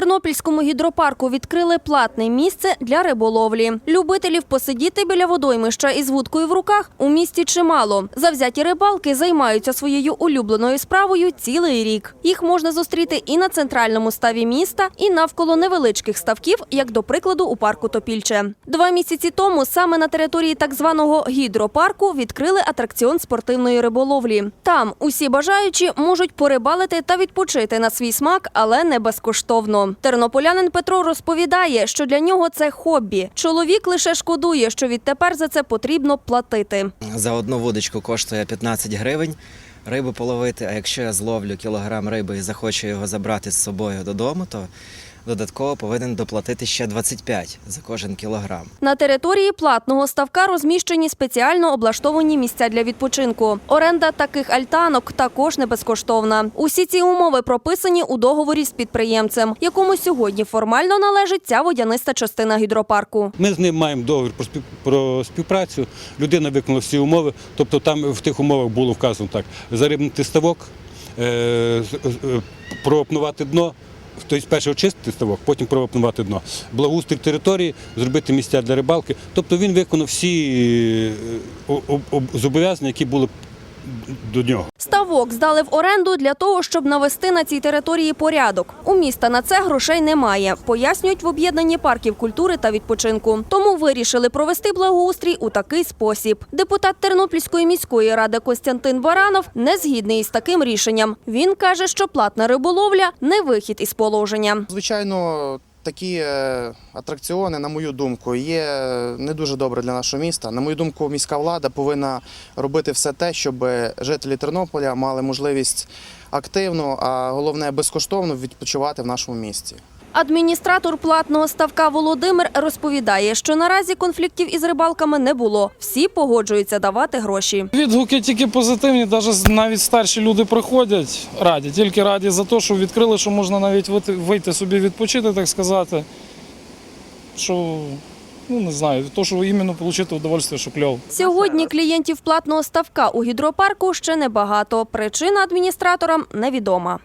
Тернопільському гідропарку відкрили платне місце для риболовлі. Любителів посидіти біля водоймища із вудкою в руках у місті чимало. Завзяті рибалки займаються своєю улюбленою справою цілий рік. Їх можна зустріти і на центральному ставі міста, і навколо невеличких ставків, як до прикладу у парку Топільче. Два місяці тому саме на території так званого гідропарку відкрили атракціон спортивної риболовлі. Там усі бажаючі можуть порибалити та відпочити на свій смак, але не безкоштовно. Тернополянин Петро розповідає, що для нього це хобі. Чоловік лише шкодує, що відтепер за це потрібно платити. За одну вудочку коштує 15 гривень рибу половити, а якщо я зловлю кілограм риби і захочу його забрати з собою додому, то додатково повинен доплатити ще 25 за кожен кілограм. На території платного ставка розміщені спеціально облаштовані місця для відпочинку. Оренда таких альтанок також не безкоштовна. Усі ці умови прописані у договорі з підприємцем, якому сьогодні формально належить ця водяниста частина гідропарку. Ми з ним маємо договір про, спів, співпрацю. Людина виконала всі умови. Тобто там в тих умовах було вказано так: зарибнити ставок, е, з- е, дно. Тобто перше очистити ставок, потім проопнувати дно. Благоустрій території, зробити місця для рибалки. Тобто він виконав всі е, зобов'язання, які були до нього. Ставок здали в оренду для того, щоб навести на цій території порядок. У міста на це грошей немає, пояснюють в об'єднанні парків культури та відпочинку. Тому вирішили провести благоустрій у такий спосіб. Депутат Тернопільської міської ради Костянтин Баранов не згідний із таким рішенням. Він каже, що платна риболовля не вихід із положення. Звичайно, такі е, атракціони, на мою думку, є не дуже добре для нашого міста. На мою думку, міська влада повинна робити все те, щоб жителі Тернополя мали можливість активно, а головне безкоштовно відпочивати в нашому місті. Адміністратор платного ставка Володимир розповідає, що наразі конфліктів із рибалками не було. Всі погоджуються давати гроші. Відгуки тільки позитивні, навіть старші люди приходять раді, тільки раді за те, що відкрили, що можна навіть вийти- вийти собі відпочити, так сказати. Що, ну не знаю, то, що іменно отримати удовольствие, що кльово. Сьогодні клієнтів платного ставка у гідропарку ще небагато. Причина адміністраторам невідома.